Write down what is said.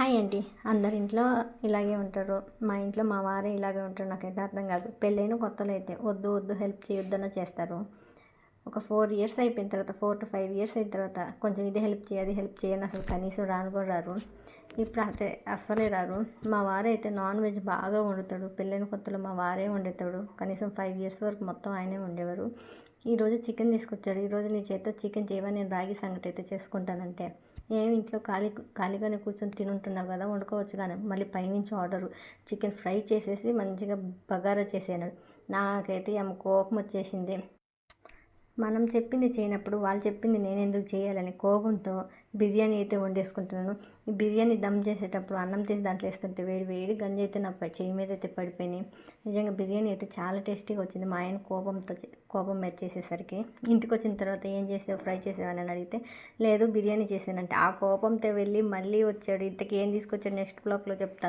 Hi అండి. అందరి ఇంట్లో ఇలాగే ఉంటారు. మా ఇంట్లో మా వారే ఇలాగే ఉంటారు. నాకైతే అర్థం కాదు. పెళ్ళైన కొత్తలో అయితే వద్దు వద్దు హెల్ప్ చేయొద్దన చేస్తారు. ఒక ఫోర్ ఇయర్స్ అయిపోయిన తర్వాత ఫోర్ టు ఫైవ్ ఇయర్స్ అయిన తర్వాత కొంచెం ఇది హెల్ప్ చేయి అది హెల్ప్ చేయని అసలు కనీసం రాను కూడా రారు. ఇప్పుడు అయితే అస్సలే రారు. మా వారే అయితే నాన్ వెజ్ బాగా వండుతాడు. పెళ్ళైన కొత్తలో మా వారే వండుతాడు కనీసం ఫైవ్ ఇయర్స్ వరకు మొత్తం ఆయనే వండేవారు. ఈరోజు చికెన్ తీసుకొచ్చాడు. ఈరోజు నీ చేతితో చికెన్ చేయమని నేను రాగి సంగటి అయితే చేసుకుంటానంటే ఏమి ఇంట్లో ఖాళీ ఖాళీగానే కూర్చొని తినుంటున్నావు కదా వండుకోవచ్చు కానీ మళ్ళీ పైనుంచి ఆర్డర్. చికెన్ ఫ్రై చేసేసి మంచిగా బగారా చేసేనాడు నాకైతే ఆమె కోపం వచ్చేసింది. మనం చెప్పింది చేయనప్పుడు వాళ్ళు చెప్పింది నేను ఎందుకు చేయాలని కోపంతో బిర్యానీ అయితే వండేసుకుంటున్నాను. ఈ బిర్యానీ దమ్ చేసేటప్పుడు అన్నం తీసి దాంట్లో వేస్తుంటే వేడి వేడి గంజి అయితే నా చేయి మీద అయితే పడిపోయినాయి. నిజంగా బిర్యానీ అయితే చాలా టేస్టీగా వచ్చింది. మా ఆయన కోపంతో కోపం మెచ్చేసేసరికి ఇంటికి వచ్చిన తర్వాత ఏం చేసావు ఫ్రై చేసావని అని అడిగితే లేదు బిర్యానీ చేసానంటే ఆ కోపంతో వెళ్ళి మళ్ళీ వచ్చాడు. ఇంతకీ ఏం తీసుకొచ్చాడు? నెక్స్ట్ బ్లాక్లో చెప్తాను.